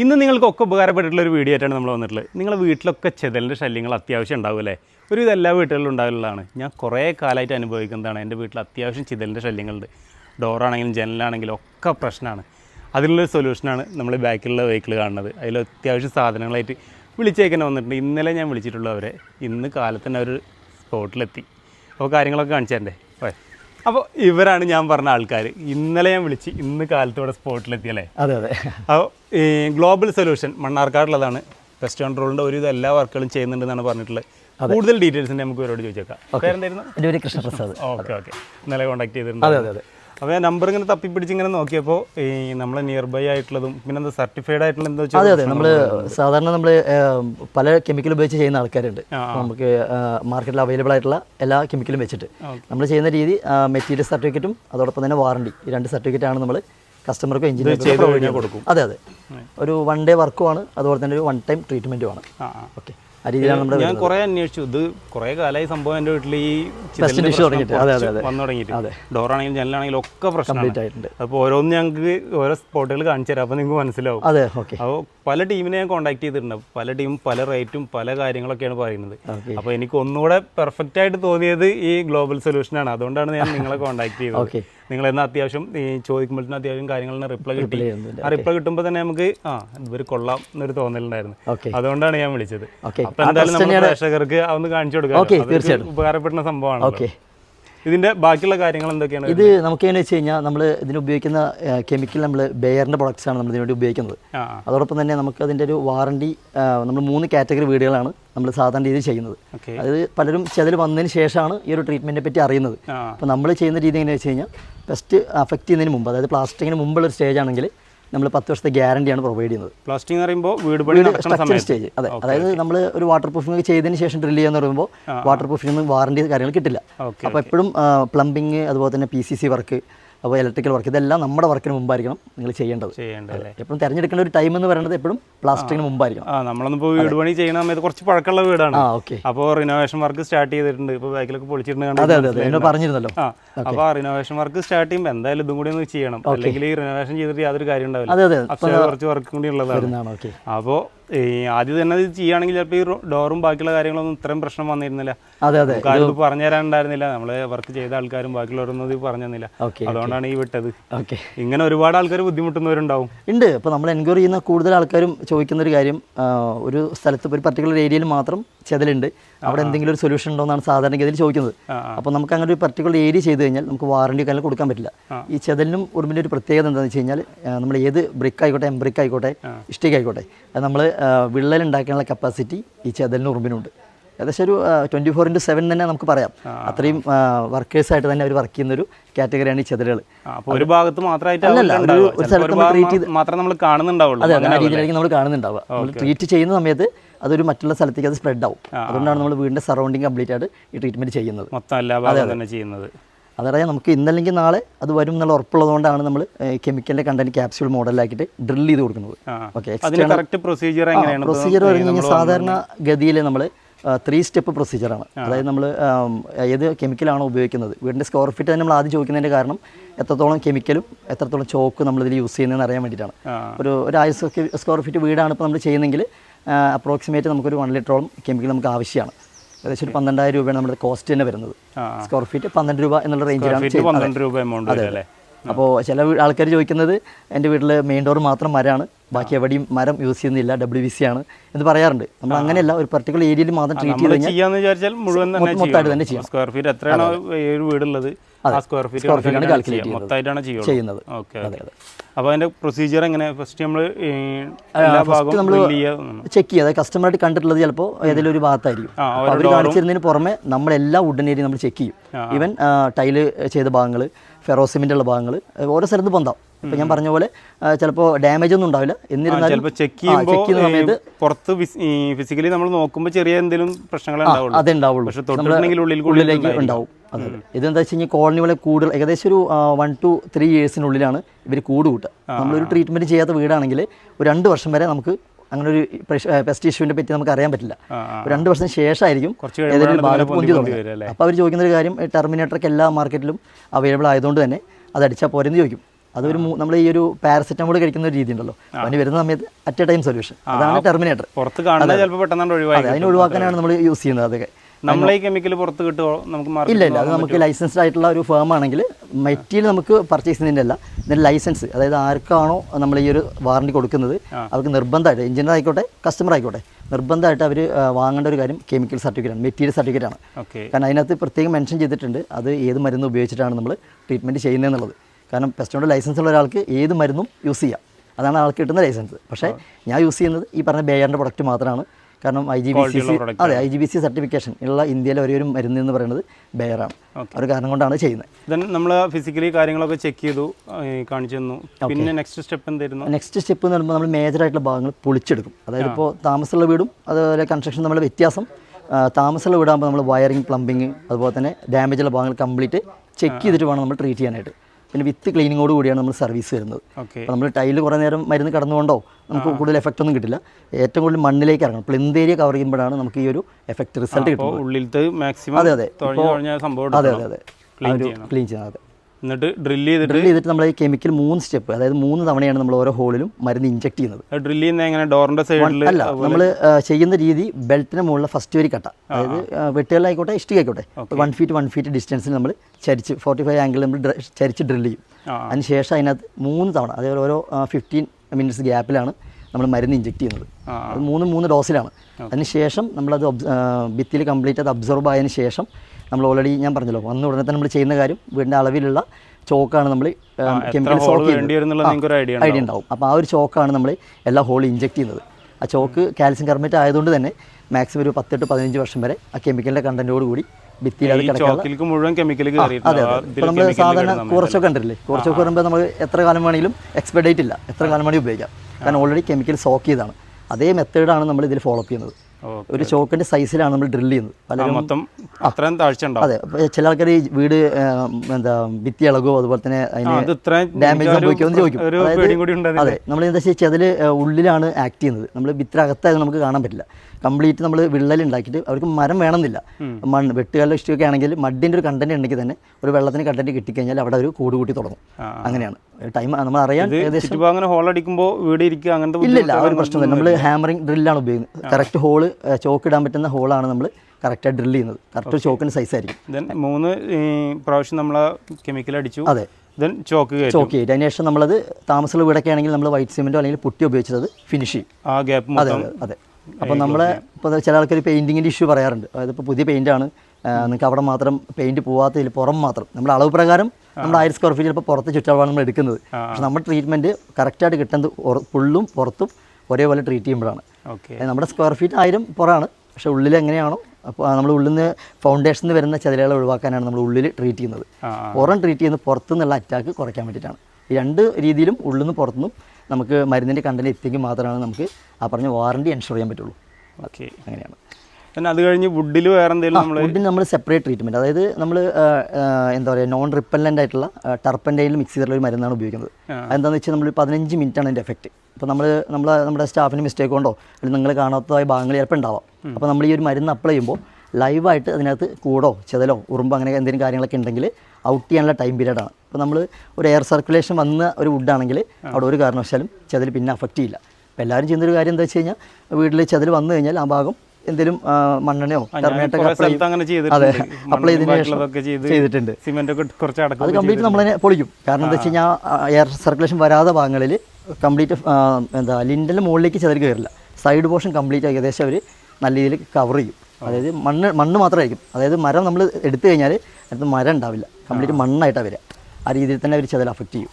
ഇന്ന് നിങ്ങൾക്കൊക്കെ ഉപകാരപ്പെട്ടിട്ടുള്ള ഒരു വീഡിയോ ആയിട്ടാണ് നമ്മൾ വന്നിട്ടുള്ളത്. നിങ്ങളുടെ വീട്ടിലൊക്കെ ചെതലിന്റെ ശല്യങ്ങൾ അത്യാവശ്യം ഉണ്ടാവും അല്ലേ ഒരു ഇതെല്ലാ വീട്ടുകളിലും ഉണ്ടാവുന്നതാണ് ഞാൻ കുറേ കാലമായിട്ട് അനുഭവിക്കുന്നതാണ് എന്റെ വീട്ടിൽ അത്യാവശ്യം ചിതലിന്റെ ശല്യങ്ങളുണ്ട്. ഡോറാണെങ്കിലും ജനലാണെങ്കിലും ഒക്കെ പ്രശ്നമാണ്. അതിനുള്ളൊരു സൊല്യൂഷനാണ് നമ്മൾ ബാക്കിലുള്ള വെഹിക്കിൾ കാണുന്നത്. അതിൽ അത്യാവശ്യം സാധനങ്ങളായിട്ട് വിളിച്ചേക്കാൻ വന്നിട്ടുണ്ട്. ഇന്നലെ ഞാൻ വിളിച്ചിട്ടുള്ളവരെ ഇന്ന് കാലത്തന്നെ അവർ സ്പോട്ടിലെത്തി അപ്പോൾ കാര്യങ്ങളൊക്കെ കാണിച്ചു പോയെ. അപ്പോൾ ഇവരാണ് ഞാൻ പറഞ്ഞ ആൾക്കാർ ഇന്നലെ ഞാൻ വിളിച്ച് ഇന്ന് കാലത്ത് ഇവിടെ സ്പോട്ടിലെത്തിയല്ലേ? അതെ അതെ. അപ്പോൾ ഈ ഗ്ലോബൽ സൊല്യൂഷൻ മണ്ണാർക്കാടുള്ളതാണ്. പെസ്റ്റ് കൺട്രോളിന്റെ ഒരു എല്ലാ വർക്കുകളും ചെയ്യുന്നുണ്ടെന്നാണ് പറഞ്ഞിട്ടുള്ളത്. കൂടുതൽ ഡീറ്റെയിൽസിന്റെ നമുക്ക് ഇവരോട് ചോദിച്ചേക്കാം. പേരെന്തായിരുന്നു? Krishnaprasad okay okay. ഇന്നലെ കോൺടാക്ട് ചെയ്തിട്ടുണ്ട് അതെ അതെ അതെ. അപ്പോൾ ഞാൻ നമ്പർ ഇങ്ങനെ തപ്പിപ്പിടിച്ച് ഇങ്ങനെ നോക്കിയപ്പോൾ ഈ നമ്മളെ നിയർ ബൈ ആയിട്ടുള്ളതും പിന്നെ എന്താ സർട്ടിഫൈഡ് ആയിട്ടുള്ള എന്താ വെച്ചാൽ അതെ അതെ. നമ്മൾ സാധാരണ നമ്മൾ പല കെമിക്കൽ ഉപയോഗിച്ച് ചെയ്യുന്ന ആൾക്കാരുണ്ട്. നമുക്ക് മാർക്കറ്റിൽ അവൈലബിൾ ആയിട്ടുള്ള എല്ലാ കെമിക്കലും വെച്ചിട്ട്. നമ്മൾ ചെയ്യുന്ന രീതി മെറ്റീരിയൽ സർട്ടിഫിക്കറ്റും അതോടൊപ്പം തന്നെ വാറണ്ടി ഈ രണ്ട് സർട്ടിഫിക്കറ്റ് ആണ് നമ്മൾ കസ്റ്റമർക്കും എഞ്ചിനീയർക്കും കൊടുക്കും. അതെ അതെ. ഒരു വൺ ഡേ വർക്കുമാണ് അതുപോലെ തന്നെ ഒരു വൺ ടൈം ട്രീറ്റ്മെന്റുമാണ്. ഓക്കെ ഞാൻ കുറെ അന്വേഷിച്ചു. ഇത് കുറെ കാലമായി സംഭവം എന്റെ വീട്ടിൽ ഈ. വന്നു തുടങ്ങിയിട്ട്. ഡോറാണെങ്കിലും ജനലാണെങ്കിലും ഒക്കെ അപ്പൊ അപ്പോൾ ഓരോന്ന് ഞങ്ങൾക്ക് ഓരോ സ്പോട്ടുകൾ കാണിച്ചു തരാം. അപ്പോൾ നിങ്ങൾക്ക് മനസ്സിലാവും. അതെ അപ്പോൾ പല ടീമിനെ ഞാൻ കോൺടാക്ട് ചെയ്തിട്ടുണ്ട്. പല ടീം പല റേറ്റും പല കാര്യങ്ങളൊക്കെയാണ് പറയുന്നത്. അപ്പൊ അപ്പോൾ എനിക്ക് ഒന്നുകൂടെ പെർഫെക്റ്റ് ആയിട്ട് തോന്നിയത് ഈ ഗ്ലോബൽ സൊല്യൂഷനാണ് അതുകൊണ്ടാണ് ഞാൻ നിങ്ങളെ കോൺടാക്ട് ചെയ്തത്. ഓക്കെ. നിങ്ങൾ എന്നാൽ അത്യാവശ്യം ഈ ചോദിക്കുമ്പോഴത്തേനും അത്യാവശ്യം കാര്യങ്ങളെ റിപ്ലൈ കിട്ടി. ആ റിപ്ലൈ കിട്ടുമ്പോൾ തന്നെ നമുക്ക് ആ ഇവർ കൊള്ളാം എന്നൊരു തോന്നലുണ്ടായിരുന്നു. അതുകൊണ്ടാണ് ഞാൻ വിളിച്ചത്. അപ്പോൾ അപ്പൊ എന്തായാലും നമ്മുടെ പ്രേക്ഷകർക്ക് അതൊന്ന് കാണിച്ചു കൊടുക്കാം. തീർച്ചയായിട്ടും. ഉപകാരപ്പെടുന്ന സംഭവമാണ് ഇതിന്റെ ബാക്കിയുള്ള കാര്യങ്ങൾ എന്തൊക്കെയാണ് ഇത് നമുക്ക് എങ്ങനെ വെച്ച് കഴിഞ്ഞാൽ നമ്മൾ ഇതിന് ഉപയോഗിക്കുന്ന കെമിക്കൽ നമ്മൾ ബെയറിന്റെ പ്രൊഡക്ട്സ് ആണ് നമ്മൾ ഇതിനു വേണ്ടി ഉപയോഗിക്കുന്നത് അതോടൊപ്പം തന്നെ നമുക്ക് അതിന്റെ ഒരു വാറണ്ടി നമ്മൾ മൂന്ന് കാറ്റഗറി വീടുകളാണ് നമ്മൾ സാധാരണ രീതിയിൽ ചെയ്യുന്നത്. അതായത് പലരും ചെതിൽ വന്നതിന് ശേഷമാണ് ഈ ഒരു ട്രീറ്റ്മെന്റിനെ പറ്റി അറിയുന്നത്. അപ്പൊ അപ്പോൾ നമ്മൾ ചെയ്യുന്ന രീതി എങ്ങനെയാണെന്ന് വെച്ച് കഴിഞ്ഞാൽ പെസ്റ്റ് അഫക്റ്റ് ചെയ്യുന്നതിന് മുമ്പ് അതായത് പ്ലാസ്റ്റിക്കിന് മുമ്പുള്ള ഒരു സ്റ്റേജ് ആണെങ്കിൽ നമ്മൾ പത്ത് വർഷത്തെ ഗ്യാരണ്ടിയാണ് പ്രൊവൈഡ് ചെയ്യുന്നത്. പ്ലാസ്റ്റിക് എന്ന് പറയുമ്പോൾ വീട് പണി നടക്കുന്ന സ്റ്റേജ് അതെ. അതായത് നമ്മൾ ഒരു വാട്ടർ പ്രൂഫിംഗ് ചെയ്തതിന് ശേഷം ഡ്രില്ല് ചെയ്യാന്ന് പറയുമ്പോൾ വാട്ടർ പ്രൂഫിംഗ് വാറണ്ടി കാര്യങ്ങൾ കിട്ടില്ല. അപ്പോൾ എപ്പോഴും പ്ലംബിങ് അതുപോലെ തന്നെ പി സി സി വർക്ക് അപ്പോൾ ഇലക്ട്രിക്കൽ വർക്ക് ഇതെല്ലാം നമ്മുടെ വർക്കിന് മുമ്പായിരിക്കണം നിങ്ങൾ ചെയ്യേണ്ടത്. എപ്പോഴും തിരഞ്ഞെടുക്കേണ്ട ഒരു ടൈം എന്ന് പറയുന്നത് എപ്പോഴും പ്ലാസ്റ്റിക്കിന് മുമ്പായിരിക്കണം. ആ നമ്മളൊന്നിപ്പോൾ വീട് പണി ചെയ്യുന്ന സമയത്ത് കുറച്ച് പഴക്കമുള്ള വീടാണ്. ആ ഓക്കെ അപ്പോൾ റിനോവേഷൻ വർക്ക് സ്റ്റാർട്ട് ചെയ്തിട്ടുണ്ട്. ഇപ്പോൾ ബാക്കിലൊക്കെ പൊളിച്ചിട്ടുണ്ട് അതെ അതെ അതെ. എന്നോട് പറഞ്ഞിരുന്നല്ലോ. ആ അപ്പോൾ ആ റിനോവേഷൻ വർക്ക് സ്റ്റാർട്ട് ചെയ്യുമ്പോൾ എന്തായാലും ഇതും കൂടി ഒന്ന് ചെയ്യണം. അല്ലെങ്കിൽ ഈ റിനോവേഷൻ ചെയ്തിട്ട് യാതൊരു കാര്യം ഉണ്ടാവില്ല. അതെ അതെ. കുറച്ച് വർക്ക് കൂടി ഉള്ളതാണ്. അപ്പോൾ ഈ ആദ്യം തന്നെ ഇത് ചെയ്യുകയാണെങ്കിൽ ചിലപ്പോൾ ഈ ഡോറും ബാക്കിയുള്ള കാര്യങ്ങളൊന്നും ഇത്രയും പ്രശ്നം വന്നിരുന്നില്ല. അതെ അതെ. ആരും പറഞ്ഞു തരാനുണ്ടായിരുന്നില്ല നമ്മൾ വർക്ക് ചെയ്ത ആൾക്കാരും ബാക്കിയുള്ളവരൊന്നും ഇത് പറഞ്ഞു തന്നില്ല അതുകൊണ്ടാണ് ഈ വിട്ടത്. ഓക്കെ ഇങ്ങനെ ഒരുപാട് ആൾക്കാർ ബുദ്ധിമുട്ടുന്നവരുണ്ടാവും. ഉണ്ട്. ഇപ്പോൾ നമ്മൾ എൻക്വയറി ചെയ്യുന്ന കൂടുതൽ ആൾക്കാരും ചോദിക്കുന്ന ഒരു കാര്യം ഒരു സ്ഥലത്ത് ഒരു പർട്ടിക്കുലർ ഏരിയയിൽ മാത്രം ചെതലുണ്ട് അവിടെ എന്തെങ്കിലും ഒരു സൊല്യൂഷൻ ഉണ്ടോ എന്നാണ് സാധാരണഗതിയിൽ ചോദിക്കുന്നത്. അപ്പോൾ നമുക്ക് അങ്ങനെ ഒരു പർട്ടിക്കുലർ ഏരിയ ചെയ്ത് കഴിഞ്ഞാൽ നമുക്ക് വാറണ്ടി കാര്യങ്ങൾ കൊടുക്കാൻ പറ്റില്ല. ഈ ചെതലിനും ഉറുമ്പിന്റെ ഒരു പ്രത്യേകത എന്താണെന്ന് വെച്ച് കഴിഞ്ഞാൽ നമ്മൾ ഏത് ബ്രിക്ക് ആയിക്കോട്ടെ എംബ്രിക്ക് ആയിക്കോട്ടെ ഇഷ്ടിക ആയിക്കോട്ടെ അത് നമ്മൾ വിള്ളൽ ഉണ്ടാക്കാനുള്ള കപ്പാസിറ്റി ഈ ചെതലിനും ഉറുമ്പിനുണ്ട്. ഏകദേശം ഒരു ട്വന്റി ഫോർ ഇന്റു സെവൻ തന്നെ നമുക്ക് പറയാം. അത്രയും വർക്കേഴ്സായിട്ട് തന്നെ അവർ വർക്ക് ചെയ്യുന്ന ഒരു കാറ്റഗറിയാണ് ഈ ചെതലുകൾ. ഒരു ഭാഗത്ത് മാത്രമായിട്ട് ഒരു- സ്ഥലത്ത് നമ്മൾ ചെയ്ത് മാത്രം നമ്മൾ കാണുന്നുണ്ടാവുള്ളൂ. അതെ അതെ ആ രീതിയിലായിരിക്കും നമ്മൾ കാണുന്നുണ്ടാവുക. നമ്മൾ ട്രീറ്റ് ചെയ്യുന്ന സമയത്ത് അതൊരു മറ്റുള്ള സ്ഥലത്തേക്ക് അത് സ്പ്രെഡ് ആവും. അതുകൊണ്ടാണ് നമ്മൾ വീടിന്റെ സറൗണ്ടിങ് കംപ്ലീറ്റ് ആയിട്ട് ഈ ട്രീറ്റ്മെന്റ് ചെയ്യുന്നത്. മൊത്തം എല്ലാ തന്നെ ചെയ്യുന്നത്. അതറിയാം നമുക്ക് ഇന്നല്ലെങ്കിൽ നാളെ അത് വരും എന്നുള്ള ഉറപ്പുള്ളതുകൊണ്ടാണ് നമ്മൾ കെമിക്കലിന്റെ കണ്ടന്റ് ക്യാപ്സ്യൂൾ മോഡലാക്കിയിട്ട് ഡ്രിൽ ചെയ്ത് കൊടുക്കുന്നത്. ഓക്കെ പ്രൊസീജിയർ പ്രൊസീജിയർ പറഞ്ഞു കഴിഞ്ഞാൽ സാധാരണ ഗതിയിൽ നമ്മൾ ത്രീ സ്റ്റെപ്പ് പ്രൊസീജിയറാണ് അതായത് നമ്മൾ ഏത് കെമിക്കലാണോ ഉപയോഗിക്കുന്നത്. വീടിന്റെ സ്ക്വയർ ഫീറ്റ് തന്നെ നമ്മൾ ആദ്യം ചോദിക്കുന്നതിന്റെ കാരണം എത്രത്തോളം കെമിക്കലും എത്രത്തോളം ചോക്ക് നമ്മൾ ഇതിൽ യൂസ് ചെയ്യുന്നതെന്ന് അറിയാൻ വേണ്ടിയിട്ടാണ്. ഒരു ഒരു ആയിരം സ്ക്വയർ ഫീറ്റ് വീടാണ് ഇപ്പോൾ നമ്മൾ ചെയ്യുന്നതെങ്കിൽ അപ്രോക്സിമേറ്റ് നമുക്കൊരു വൺ ലിറ്ററോളം കെമിക്കൽ നമുക്ക് ആവശ്യമാണ്. ഏകദേശം ഒരു പന്ത്രണ്ടായിരം രൂപയാണ് നമ്മുടെ കോസ്റ്റ് തന്നെ വരുന്നത്. സ്ക്വയർ ഫീറ്റ് പന്ത്രണ്ട് രൂപ എന്നുള്ള റേഞ്ചിലാണ് പന്ത്രണ്ട് രൂപ എമൗണ്ട് അപ്പോൾ ചില ആൾക്കാർ ചോദിക്കുന്നത് എന്റെ വീട്ടിൽ മെയിൻ ഡോർ മാത്രം മരമാണ്. ബാക്കി എവിടെയും മരം യൂസ് ചെയ്യുന്നില്ല ഡബ്ല്യു ബി സി ആണ് എന്ന് പറയാറുണ്ട്. നമ്മൾ അങ്ങനെയല്ല ഒരു പർട്ടിക്കുലർ ഏരിയയിൽ മാത്രം ട്രീറ്റ് ചെയ്ത് നമ്മൾ ചെയ്യാന്ന് വിചാരിച്ചാൽ മുഴുവൻ മൊത്തമായിട്ട് തന്നെ ചെയ്യണം. സ്ക്വയർ ഫീറ്റ് എത്രയാണോ ഒരു വീടുള്ളത് സ്ക്വയർ ഫീറ്റ്. മൊത്തമായിട്ടാണ് ചെയ്യുന്നത്. അപ്പോൾ അതിന്റെ പ്രൊസീജിയർ എങ്ങനെ? ഫസ്റ്റ് നമ്മൾ ചെയ്യുക. ചെക്ക് ചെയ്യുക കസ്റ്റമറായിട്ട് കണ്ടിട്ടുള്ളത് ചിലപ്പോൾ ഏതെങ്കിലും ഒരു ഭാഗത്തായിരിക്കും. അവർ കാണിച്ചിരുന്നതിന് പുറമെ നമ്മൾ എല്ലാ വുഡൻ ഏരിയ നമ്മൾ ചെക്ക് ചെയ്യും. ഈവൻ ടൈൽ ചെയ്ത ഭാഗങ്ങൾ ഫെറോസിമെന്റ് ഉള്ള ഭാഗങ്ങൾ ഓരോ സ്ഥലത്ത് പൊന്താം. ഇപ്പം ഞാൻ പറഞ്ഞ പോലെ ചിലപ്പോൾ ഡാമേജ് ഒന്നും ഉണ്ടാവില്ല. എന്നിരുന്നാലും ചെക്ക് ചെയ്യുന്ന സമയത്ത് പുറത്ത് ഫിസിക്കലി നമ്മൾ നോക്കുമ്പോൾ ചെറിയ എന്തെങ്കിലും പ്രശ്നങ്ങൾ അതേ ഉണ്ടാവുള്ളൂ. പക്ഷെ ഉള്ളിലേക്ക് ഉണ്ടാവും. അതെ. ഇതെന്താ വെച്ച് കഴിഞ്ഞാൽ കോളനി പോലെ കൂടുതൽ ഏകദേശം ഒരു വൺ ടു ത്രീ ഇയേഴ്സിനുള്ളിലാണ് ഇവർ കൂട് കൂട്ടുക. നമ്മളൊരു ട്രീറ്റ്മെന്റ് ചെയ്യാത്ത വീടാണെങ്കിൽ ഒരു രണ്ട് വർഷം വരെ നമുക്ക് അങ്ങനെ ഒരു പെസ്റ്റ് ഇഷ്യൂവിനെ പറ്റി നമുക്ക് അറിയാൻ പറ്റില്ല. രണ്ട് വർഷത്തിന് ശേഷമായിരിക്കും ഏതെങ്കിലും പൊന്തി അല്ലേ? അപ്പോൾ അവർ ചോദിക്കുന്ന ഒരു കാര്യം ടെർമിനേറ്ററൊക്കെ എല്ലാ മാർക്കറ്റിലും അവൈലബിൾ ആയതുകൊണ്ട് തന്നെ അത് അടിച്ചാൽ പോരെന്ന് ചോദിക്കും. അതൊരു നമ്മൾ ഈ ഒരു പാരസെറ്റമോൾ കഴിക്കുന്ന ഒരു രീതി ഉണ്ടല്ലോ അതിന് വരുന്ന സമയത്ത് അറ്റ് എ ടൈം സൊല്യൂഷൻ. അതാണ് ടെർമിനേറ്റർ പുറത്ത് കാണുന്നത് ചിലപ്പോൾ പെട്ടെന്ന് അതിനെ ഒഴിവാക്കാനാണ് നമ്മൾ യൂസ് ചെയ്യുന്നത് അതൊക്കെ. നമ്മളെ കെമിക്കൽ പുറത്ത് കിട്ടുമോ നമുക്ക് ഇല്ല ഇല്ല. അത് നമുക്ക് ലൈസൻസ്ഡ് ആയിട്ടുള്ള ഒരു ഫേം ആണെങ്കിൽ മെറ്റീരിയൽ നമുക്ക് പർച്ചേസ് ചെയ്യുന്നതിന്റെ അല്ല. ഇതിന്റെ ലൈസൻസ് അതായത് ആർക്കാണോ നമ്മൾ ഈ ഒരു വാറണ്ടി കൊടുക്കുന്നത് അവർക്ക് നിർബന്ധമായിട്ട് എഞ്ചിനീയർ ആയിക്കോട്ടെ കസ്റ്റമർ ആയിക്കോട്ടെ നിർബന്ധമായിട്ട് അവർ വാങ്ങേണ്ട ഒരു കാര്യം കെമിക്കൽ സർട്ടിഫിക്കറ്റ് ആണ് മെറ്റീരിയൽ സർട്ടിഫിക്കറ്റ് ആണ്. ഓക്കെ കാരണം അതിനകത്ത് പ്രത്യേകം മെൻഷൻ ചെയ്തിട്ടുണ്ട് അത് ഏത് മരുന്ന് ഉപയോഗിച്ചിട്ടാണ് നമ്മൾ ട്രീറ്റ്മെന്റ് ചെയ്യുന്നതെന്നുള്ളത്. കാരണം പെസ്റ്റോണ്ട് ലൈസൻസ് ഉള്ള ഒരാൾക്ക് ഏത് മരുന്നും യൂസ് ചെയ്യാം. അതാണ് ആൾക്ക് കിട്ടുന്ന ലൈസൻസ് പക്ഷേ ഞാൻ യൂസ് ചെയ്യുന്നത് ഈ പറഞ്ഞ ബേയറിന്റെ പ്രൊഡക്റ്റ് മാത്രമാണ് കാരണം I G B C C അതെ I G B C certification ഉള്ള ഇന്ത്യയിലെ ഒരേ ഒരു മരുന്ന് എന്ന് പറയുന്നത് ബെയറാണ് ഒരു കാരണം കൊണ്ടാണ് ചെയ്യുന്നത്. ദെൻ നമ്മൾ ഫിസിക്കലി കാര്യങ്ങളൊക്കെ ചെക്ക് ചെയ്തു കാണിച്ചു തന്നു. പിന്നെ നെക്സ്റ്റ് സ്റ്റെപ്പ് എന്തായിരുന്നു നെക്സ്റ്റ് സ്റ്റെപ്പ് എന്ന് പറയുമ്പോൾ നമ്മൾ മേജർ ആയിട്ടുള്ള ഭാഗങ്ങൾ പൊളിച്ചെടുക്കും. അതായത് ഇപ്പോൾ താമസമുള്ള വീടും അതുപോലെ കൺസ്ട്രക്ഷൻ തമ്മിലുള്ള വ്യത്യാസം താമസമുള്ള വീടാകുമ്പോൾ നമ്മൾ വയറിംഗ് പ്ലംബിങ് അതുപോലെ തന്നെ ഡാമേജുള്ള ഭാഗങ്ങൾ കംപ്ലീറ്റ് ചെക്ക് ചെയ്തിട്ട് വേണം നമ്മൾ ട്രീറ്റ് ചെയ്യാനായിട്ട്. പിന്നെ വിത്ത് ക്ലീനിങ്ങോട് കൂടിയാണ് നമ്മൾ സർവീസ് വരുന്നത്. അപ്പോൾ നമ്മൾ ടൈൽ കുറേ നേരം മരുന്ന് കടന്നുകൊണ്ടോ നമുക്ക് കൂടുതൽ എഫക്റ്റ് ഒന്നും കിട്ടില്ല. ഏറ്റവും കൂടുതൽ മണ്ണിലേക്ക് ഇറങ്ങണം. പ്ലിന്ത് ഏരിയ കവർ ചെയ്യുമ്പോഴാണ് നമുക്ക് ഈ ഒരു എഫക്റ്റ് റിസൾട്ട് കിട്ടുന്നത്. ഉള്ളിലത്തെ മാക്സിമം അതെ അതെ. അതെ അതെ അതെ. ക്ലീൻ ചെയ്യണം. അതെ. എന്നിട്ട് ഡ്രില്ല് ചെയ്തിട്ട് ഡ്രിൽ ചെയ്തിട്ട് നമ്മൾ ഈ കെമിക്കൽ മൂന്ന് സ്റ്റെപ്പ് അതായത് മൂന്ന് തവണയാണ് നമ്മൾ ഓരോ ഹോളിലും മരുന്ന് ഇഞ്ചക്ട് ചെയ്യുന്നത്. ഡ്രില്ല് ചെയ്യുന്ന എങ്ങനെ? ഡോറിന്റെ സൈഡിൽ അല്ല നമ്മൾ ചെയ്യുന്ന രീതി ബെൽറ്റിന് മുകളിലെ ഫസ്റ്റ് വരി കട്ട. അതായത് വെട്ടുകളിലായിക്കോട്ടെ ഇഷ്ടിക ആയിക്കോട്ടെ. വൺ ഫീറ്റ് വൺ ഫീറ്റ് ഡിസ്റ്റൻസിൽ നമ്മൾ ചരിച്ച് ഫോർട്ടി ഫൈവ് ആംഗിൾ നമ്മൾ ചരിച്ച് ഡ്രിൽ ചെയ്യും. അതിന് ശേഷം അതിനകത്ത് മൂന്ന് തവണ അതായത് ഓരോ ഫിഫ്റ്റീൻ മിനിറ്റ്സ് ഗ്യാപ്പിലാണ് നമ്മൾ മരുന്ന് ഇഞ്ചെക്ട് ചെയ്യുന്നത്. അത് മൂന്ന് മൂന്ന് ഡോസിലാണ് അതിന് ശേഷം നമ്മളത് ഭിത്തിയിൽ കംപ്ലീറ്റ് അത് അബ്സോർബ് ആയതിനു ശേഷം നമ്മൾ ഓൾറെഡി ഞാൻ പറഞ്ഞല്ലോ വന്ന ഉടനെ തന്നെ നമ്മൾ ചെയ്യുന്ന കാര്യം വീടിന്റെ അളവിലുള്ള ചോക്കാണ് നമ്മൾ കെമിക്കൽ സോക്ക് ഐഡിയ ഉണ്ടാവും. അപ്പോൾ ആ ഒരു ചോക്കാണ് നമ്മൾ എല്ലാ ഹോളും ഇഞ്ചെക്ട് ചെയ്യുന്നത്. ആ ചോക്ക് കാൽസ്യം കർമ്മേറ്റ് ആയതുകൊണ്ട് തന്നെ മാക്സിമം ഒരു പത്തെട്ട് പതിനഞ്ച് വർഷം വരെ ആ കെമിക്കലിന്റെ കണ്ടന്റോട് കൂടി ഭിത്തിയിൽ അത് ഈ കിടക്കാനുള്ള മുഴുവൻ കെമിക്കൽ അതെ അതെ. നമ്മൾ സാധാരണ കുറച്ചൊക്കെ ഉണ്ടല്ലേ കുറച്ചൊക്കെ വരുമ്പോൾ നമ്മൾ എത്ര കാലം വേണമെങ്കിലും എക്സ്പയർ ഡേറ്റ് ഇല്ല. എത്ര കാലം വേണമെങ്കിലും ഉപയോഗിക്കാം. കാരണം ഓൾറെഡി കെമിക്കൽ സോക്ക് ചെയ്താണ് അതേ മെത്തേഡാണ് നമ്മൾ ഇതിൽ ഫോളോ അപ്പ് ചെയ്യുന്നത്. ഒരു ചോക്കിന്റെ സൈസിലാണ് നമ്മൾ ഡ്രിൽ ചെയ്യുന്നത്. പലരും മൊത്തം അത്രയും താഴ്ച ഉണ്ടാവും. അതെ ചില ആൾക്കാർ ഈ വീട് എന്താ ഭിത്തി ഇളകോ അതുപോലെ തന്നെ അതിന് ഡാമേജ് സംഭവിക്കുമെന്ന് ചോദിക്കും. അതെ നമ്മൾ എന്താ വെച്ചാൽ അതിൽ ഉള്ളിലാണ് ആക്ട് ചെയ്യുന്നത്. നമ്മൾ ഭിത്തിനകത്തായത് നമുക്ക് കാണാൻ പറ്റില്ല. കംപ്ലീറ്റ് നമ്മൾ വിള്ളൽ ഉണ്ടാക്കിയിട്ട് അവർക്ക് മരം വേണമെന്നില്ല. മണ്ണ് വെട്ടുകാലിലെ ഇഷ്ടമൊക്കെ ആണെങ്കിൽ മഡിന്റെ ഒരു കണ്ടന്റ് ഉണ്ടെങ്കിൽ തന്നെ ഒരു വെള്ളത്തിന് കണ്ടന്റ് കിട്ടിക്കഴിഞ്ഞാൽ അവിടെ ഒരു കൂട് കൂട്ടി തുടങ്ങും. അങ്ങനെയാണ്. ടൈം നമ്മൾ അറിയാൻ ഏകദേശം അങ്ങനെ ഹോൾ അടിക്കുമ്പോൾ വീട് ഇരിക്കുക അങ്ങനത്തെ ഇല്ല ഒരു പ്രശ്നമില്ല നമ്മൾ ഹാമറിങ് ഡ്രില്ലാണ് ഉപയോഗിക്കുന്നത്. കറക്റ്റ് ഹോൾ ചോക്ക് ഇടാൻ പറ്റുന്ന ഹോളാണ് നമ്മൾ കറക്റ്റായിട്ട് ഡ്രിൽ ചെയ്യുന്നത്. കറക്റ്റ് ചോക്കിന്റെ സൈസ് ആയിരിക്കും. ദെൻ മൂന്ന് പ്രാവശ്യം നമ്മൾ കെമിക്കൽ അടിച്ചു. അതെ. ദെൻ ചോക്ക് ചോക്ക് ചെയ്തിട്ട് അതിന് ശേഷം നമ്മളത് താമസമുള്ള വീടൊക്കെ ആണെങ്കിൽ നമ്മൾ വൈറ്റ് സിമെന്റോ അല്ലെങ്കിൽ പുട്ടി ഉപയോഗിച്ചത് ഫിനിഷ് ചെയ്യും. ആ ഗ്യാപ്പ് അതെ അതെ അപ്പം അപ്പോൾ നമ്മളെ ഇപ്പോൾ ചില ആൾക്കാർ പെയിന്റിങ്ങിന്റെ ഇഷ്യൂ പറയാറുണ്ട്. അതായത് ഇപ്പോൾ പുതിയ ആണ്. നിങ്ങൾക്ക് അവിടെ മാത്രം പെയിന്റ് പോവാത്തതിൽ പുറം മാത്രം. നമ്മുടെ അളവ് പ്രകാരം നമ്മൾ ആയിരം സ്ക്വയർ ഫീറ്റ് ചിലപ്പോൾ പുറത്ത് ചുറ്റളവാണ് നമ്മൾ എടുക്കുന്നത്. പക്ഷെ നമ്മുടെ ട്രീറ്റ്മെന്റ് കറക്റ്റായിട്ട് കിട്ടുന്നത് ഫുള്ളും പുറത്തും ഒരേപോലെ ട്രീറ്റ് ചെയ്യുമ്പോഴാണ്. ഓക്കെ നമ്മുടെ സ്ക്വയർ ഫീറ്റ് ആയിരം പുറമാണ്. പക്ഷേ ഉള്ളിൽ എങ്ങനെയാണോ അപ്പോൾ നമ്മൾ ഉള്ളിൽ നിന്ന് ഫൗണ്ടേഷനിൽ നിന്ന് വരുന്ന ചതിലകളെ ഒഴിവാക്കാനാണ് നമ്മൾ ഉള്ളിൽ ട്രീറ്റ് ചെയ്യുന്നത്. പുറം ട്രീറ്റ് ചെയ്യുന്നത് പുറത്തുനിന്നുള്ള അറ്റാക്ക് കുറയ്ക്കാൻ വേണ്ടിയിട്ടാണ്. രണ്ട് രീതിയിലും ഉള്ളിൽ നിന്ന് പുറത്തുനിന്നും നമുക്ക് മരുന്നിന്റെ കണ്ടന്റ് എത്തിയെങ്കിൽ മാത്രമാണ് നമുക്ക് ആ പറഞ്ഞ വാറണ്ടി എൻഷുർ ചെയ്യാൻ പറ്റുള്ളൂ. ഓക്കെ അങ്ങനെയാണ്. പിന്നെ അത് കഴിഞ്ഞ് വുഡിൽ വേറെ എന്തെങ്കിലും നമ്മൾ വുഡിന് നമ്മൾ സെപ്പറേറ്റ് ട്രീറ്റ്മെന്റ് അതായത് നമ്മൾ എന്താ പറയുക നോൺ റിപ്പല്ലന്റ് ആയിട്ടുള്ള ടർപ്പന്റെയിൽ മിക്സ് ചെയ്തിട്ടുള്ള ഒരു മരുന്നാണ് ഉപയോഗിക്കുന്നത്. അതെന്താണെന്ന് വെച്ചാൽ നമ്മൾ പതിനഞ്ച് ആണ് അതിന്റെ എഫക്റ്റ് അപ്പോൾ നമ്മൾ നമ്മൾ നമ്മുടെ സ്റ്റാഫിന് മിസ്റ്റേക്ക് കൊണ്ടോ അല്ലെങ്കിൽ നിങ്ങൾ കാണാത്തതായ ഭാഗങ്ങൾ ചിലപ്പോൾ ഉണ്ടാവാം. അപ്പോൾ നമ്മൾ ഈ ഒരു മരുന്ന് അപ്ലൈ ചെയ്യുമ്പോൾ ലൈവായിട്ട് അതിനകത്ത് കൂടോ ചെതലോ ഉറുമ്പോ അങ്ങനെ എന്തെങ്കിലും കാര്യങ്ങളൊക്കെ ഉണ്ടെങ്കിൽ ഔട്ട് ചെയ്യാനുള്ള ടൈം പീരീഡാണ് അപ്പോൾ നമ്മൾ ഒരു എയർ സർക്കുലേഷൻ വന്ന ഒരു വുഡാണെങ്കിൽ അവിടെ ഒരു കാരണവശാലും ചെതൽ പിന്നെ അഫക്റ്റ് ചെയ്യില്ല. അപ്പോൾ എല്ലാവരും ചെയ്യുന്നൊരു കാര്യം എന്താ വെച്ച് കഴിഞ്ഞാൽ വീട്ടിൽ ചെതൽ വന്നു കഴിഞ്ഞാൽ ആ ഭാഗം എന്തെങ്കിലും മണ്ണെണ്ണയോ അങ്ങനെ അതെ ചെയ്തിട്ടുണ്ട് അപ്ലൈ ചെയ്തിട്ടുണ്ട്. സിമെന്റ് ഒക്കെ കുറച്ച് അത് കംപ്ലീറ്റ് നമ്മളതിനെ പൊളിക്കും. കാരണം എന്താ വെച്ച് കഴിഞ്ഞാൽ എയർ സർക്കുലേഷൻ വരാത്ത ഭാഗങ്ങളിൽ കംപ്ലീറ്റ് എന്താ ലിൻഡലിന്റെ മുകളിലേക്ക് ചെതൽ കയറില്ല. സൈഡ് പോർഷൻ കംപ്ലീറ്റ് ഏകദേശം അവർ നല്ല രീതിയിൽ കവർ ചെയ്യും. അതായത് മണ്ണ് മണ്ണ് മാത്രമായിരിക്കും. അതായത് മരം നമ്മൾ എടുത്തു കഴിഞ്ഞാൽ അടുത്ത് മരം ഉണ്ടാവില്ല. കംപ്ലീറ്റ് മണ്ണായിട്ടാണ് വരിക. ആ രീതിയിൽ തന്നെ അവർ ചെതൽ അഫക്റ്റ് ചെയ്യും.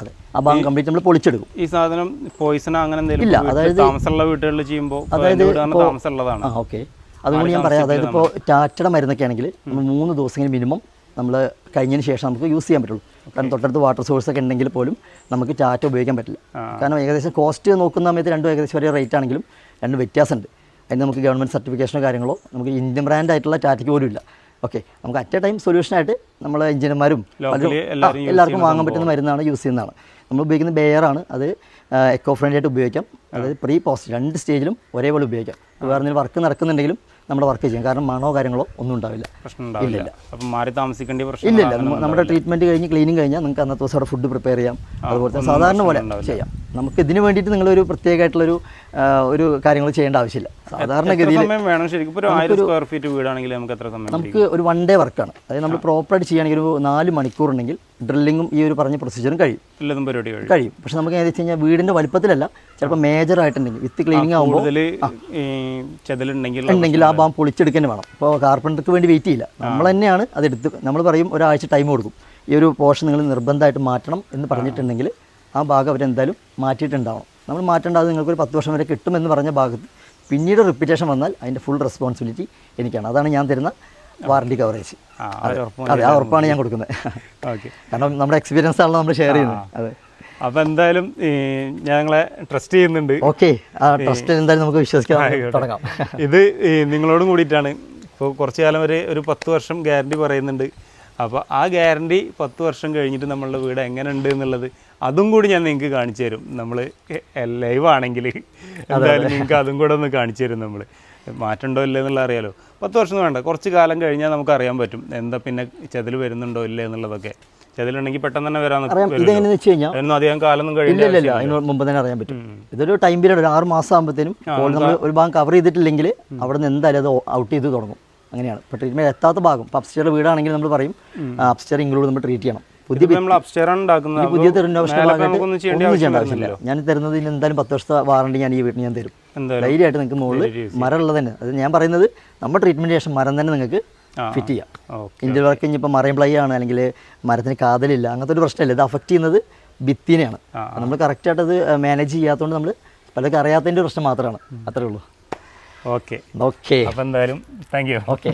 അതെ. ആ ഭാഗം കംപ്ലീറ്റ് നമ്മൾ പൊളിച്ചെടുക്കും. ഈ സാധനം പോയിസൺ അങ്ങനെ എന്തെങ്കിലും ഇല്ല, അതായത് താമസമുള്ള വീടുകളിൽ ചെയ്യുമ്പോൾ അതായത് താമസമുള്ളതാണ്. ആ ഓക്കെ അതുകൊണ്ട് ഞാൻ പറയാം അതായത് ഇപ്പോൾ ടാറ്റയുടെ മരുന്നൊക്കെ ആണെങ്കിൽ നമ്മൾ മൂന്ന് ദിവസമെങ്കിലും മിനിമം നമ്മൾ കഴിഞ്ഞതിന് ശേഷം നമുക്ക് യൂസ് ചെയ്യാൻ പറ്റുള്ളൂ. കാരണം തൊട്ടടുത്ത് വാട്ടർ സോഴ്സ് ഒക്കെ ഉണ്ടെങ്കിൽ പോലും നമുക്ക് ടാറ്റ ഉപയോഗിക്കാൻ പറ്റില്ല. കാരണം ഏകദേശം കോസ്റ്റ് നോക്കുന്ന സമയത്ത് രണ്ടും ഏകദേശം ഒരേ റേറ്റ് ആണെങ്കിലും രണ്ട് വ്യത്യാസമുണ്ട്. അതിന് നമുക്ക് ഗവൺമെന്റ് സർട്ടിഫിക്കേഷനോ കാര്യങ്ങളോ നമുക്ക് ഇന്ത്യൻ ബ്രാൻഡ് ആയിട്ടുള്ള ടാറ്റയ്ക്ക് പോലും ഇല്ല. ഓക്കെ നമുക്ക് അറ്റ് എ ടൈം സൊല്യൂഷനായിട്ട് നമ്മൾ എഞ്ചിനീയർമാരും എല്ലാവർക്കും വാങ്ങാൻ പറ്റുന്ന മരുന്നാണ് യൂസ് ചെയ്യുന്നതാണ്. നമ്മൾ ഉപയോഗിക്കുന്ന ബെയറാണ് അത് എക്കോ ഫ്രണ്ട്ലി ആയിട്ട് ഉപയോഗിക്കാം. അതായത് പ്രീ പോസ്റ്റ് രണ്ട് സ്റ്റേജിലും ഒരേപോലെ ഉപയോഗിക്കാം. വേറെ എന്തെങ്കിലും വർക്ക് നടക്കുന്നുണ്ടെങ്കിലും നമ്മുടെ വർക്ക് ചെയ്യും. കാരണം മണോ കാര്യങ്ങളോ ഒന്നും ഉണ്ടാവില്ല. ഇല്ലില്ല. അപ്പം മാറി താമസിക്കേണ്ട പ്രശ്നം ഇല്ല ഇല്ല നമ്മുടെ ട്രീറ്റ്മെന്റ് കഴിഞ്ഞ് ക്ലീനിങ് കഴിഞ്ഞാൽ നിങ്ങൾക്ക് അന്നത്തെ ദിവസം അവിടെ ഫുഡ് പ്രിപ്പയർ ചെയ്യാം. അതുപോലെ തന്നെ സാധാരണ പോലെ ചെയ്യാം. നമുക്ക് ഇതിന് വേണ്ടിയിട്ട് നിങ്ങളൊരു പ്രത്യേകമായിട്ടുള്ളൊരു ഒരു കാര്യങ്ങൾ ചെയ്യേണ്ട ആവശ്യമില്ല. സാധാരണ എത്ര സമയം വേണം ശരിക്കും? ഇപ്പോൾ ഒരു സ്ക്വയർ ഫീറ്റ് വീടാണെങ്കിൽ നമുക്ക് എത്ര സമയം നമുക്ക് ഒരു വൺ ഡേ വർക്കാണ് അതായത് നമ്മൾ പ്രോപ്പറായിട്ട് ചെയ്യുകയാണെങ്കിൽ ഒരു നാല് മണിക്കൂർ ഉണ്ടെങ്കിൽ ഡ്രില്ലിങ്ങും ഈ ഒരു പറഞ്ഞ പ്രൊസീജിയറും കഴിയും. എല്ലാതും പരിപാടി കഴിയും. കഴിയും. പക്ഷെ നമുക്ക് ഏതാ വെച്ച് കഴിഞ്ഞാൽ വീടിന്റെ വലിപ്പത്തിലല്ല ചിലപ്പോൾ മേജർ ആയിട്ടുണ്ടെങ്കിൽ വിത്ത് ക്ലീനിങ് ആകുമ്പോൾ ഉണ്ടെങ്കിൽ ആ ബാം പൊളിച്ചെടുക്കാൻ വേണം. അപ്പോൾ കാർപ്പന്റർക്ക് വേണ്ടി വെയിറ്റ് ചെയ്യില്ല. നമ്മൾ തന്നെയാണ് അത് എടുത്ത് നമ്മൾ പറയും ഒരാഴ്ച ടൈം കൊടുക്കും. ഈ ഒരു പോർഷൻ നിങ്ങൾ നിർബന്ധമായിട്ട് മാറ്റണം എന്ന് പറഞ്ഞിട്ടുണ്ടെങ്കിൽ ആ ഭാഗം അവരെന്തായാലും മാറ്റിയിട്ടുണ്ടാവണം. നമ്മൾ മാറ്റേണ്ടത് നിങ്ങൾക്ക് ഒരു പത്ത് വർഷം വരെ കിട്ടുമെന്ന് പറഞ്ഞ ഭാഗത്ത് പിന്നീട് റിപ്പീറ്റേഷൻ വന്നാൽ അതിന്റെ ഫുൾ റെസ്പോൺസിബിലിറ്റി എനിക്കാണ്. അതാണ് ഞാൻ തരുന്ന വാറണ്ടി കവറേജ്. അതെ ആ ഉറപ്പാണ് ഞാൻ കൊടുക്കുന്നത്. ഓക്കെ. കാരണം നമ്മുടെ എക്സ്പീരിയൻസ് ആണല്ലോ നമ്മൾ ഷെയർ ചെയ്യുന്നത്. അതെ. അപ്പോൾ എന്തായാലും ഞങ്ങളെ ട്രസ്റ്റ് ചെയ്യുന്നുണ്ട്. ഓക്കെ. ട്രസ്റ്റ് എന്തായാലും നമുക്ക് വിശ്വസിക്കാൻ തുടങ്ങാം. ഇത് നിങ്ങളോടും കൂടിയിട്ടാണ്. ഇപ്പോൾ കുറച്ച് കാലം വരെ ഒരു പത്ത് വർഷം ഗ്യാരണ്ടി പറയുന്നുണ്ട്. അപ്പോൾ ആ ഗ്യാരണ്ടി പത്ത് വർഷം കഴിഞ്ഞിട്ട് നമ്മളുടെ വീട് എങ്ങനെ ഉണ്ട് എന്നുള്ളത് അതും കൂടി ഞാൻ നിങ്ങൾക്ക് കാണിച്ചു തരും. നമ്മൾ ലൈവ് ആണെങ്കിൽ. എന്തായാലും നിങ്ങൾക്ക് അതും കൂടെ ഒന്ന് കാണിച്ചു തരും നമ്മൾ മാറ്റമുണ്ടോ ഇല്ലേ എന്നുള്ള അറിയാലോ. പത്ത് വർഷം വേണ്ട കുറച്ച് കാലം കഴിഞ്ഞാൽ നമുക്ക് അറിയാൻ പറ്റും എന്താ പിന്നെ ചെതിൽ വരുന്നുണ്ടോ ഇല്ലേ എന്നുള്ളതൊക്കെ. ചെതിലുണ്ടെങ്കിൽ പെട്ടെന്ന് തന്നെ വരാൻ അറിയാം വെച്ച് കഴിഞ്ഞാൽ അധികം കാലൊന്നും കഴിഞ്ഞില്ല അതിന് മുമ്പ് തന്നെ അറിയാൻ പറ്റും. ഇതൊരു ടൈം പീരീഡ് ഒരു ആറ് മാസം ആകുമ്പോഴത്തേനും നമ്മൾ ഒരു ഭാഗം കവർ ചെയ്തിട്ടില്ലെങ്കിൽ അവിടെ നിന്ന് എന്തായാലും അത് ഔട്ട് ചെയ്ത് തുടങ്ങും. അങ്ങനെയാണ്. ഇപ്പോൾ ട്രീറ്റ്മെന്റ് എത്താത്ത ഭാഗം. ഇപ്പോൾ അപ്സ്റ്റേർ വീടാണെങ്കിൽ നമ്മൾ പറയും അപ്സ്റ്റർ ഇൻക്ലൂഡ് നമ്മൾ ട്രീറ്റ് ചെയ്യണം. പുതിയ നമ്മൾ അപ്സ്റ്റേർ ആണ് ഉണ്ടാക്കുന്നത്. പുതിയ റിനോവേഷൻ ചെയ്യേണ്ട ഒന്നും ചെയ്യേണ്ട ആവശ്യമില്ല. ഞാൻ തരുന്നതിന് എന്തായാലും പത്ത് വർഷത്തെ വാറണ്ടി ഞാൻ ഈ വീട്ടിൽ ഞാൻ തരും. ആയിട്ട് നിങ്ങൾക്ക് മുകളിൽ മരം ഉള്ളത് തന്നെ. അത് ഞാൻ പറയുന്നത് നമ്മുടെ ട്രീറ്റ്മെന്റ് ശേഷം മരം തന്നെ നിങ്ങൾക്ക് ഫിറ്റ് ചെയ്യാം. ഇന്ത്യൻ വർക്ക് ഇനിയിപ്പോൾ മറൈൻ പ്ലൈ ആണ് അല്ലെങ്കിൽ മരത്തിന് കാതലില്ല അങ്ങനത്തെ ഒരു പ്രശ്നമില്ല. ഇത് അഫക്റ്റ് ചെയ്യുന്നത് ഭിത്തിനെയാണ്. നമ്മൾ കറക്റ്റായിട്ട് അത് മാനേജ് ചെയ്യാത്തതുകൊണ്ട് നമ്മൾ പലർക്കും അറിയാത്തതിന്റെ പ്രശ്നം മാത്രമാണ്. അത്രേ ഉള്ളൂ. ഓക്കെ. ഓക്കെ. അപ്പോൾ എന്തായാലും താങ്ക് യു ഓക്കെ.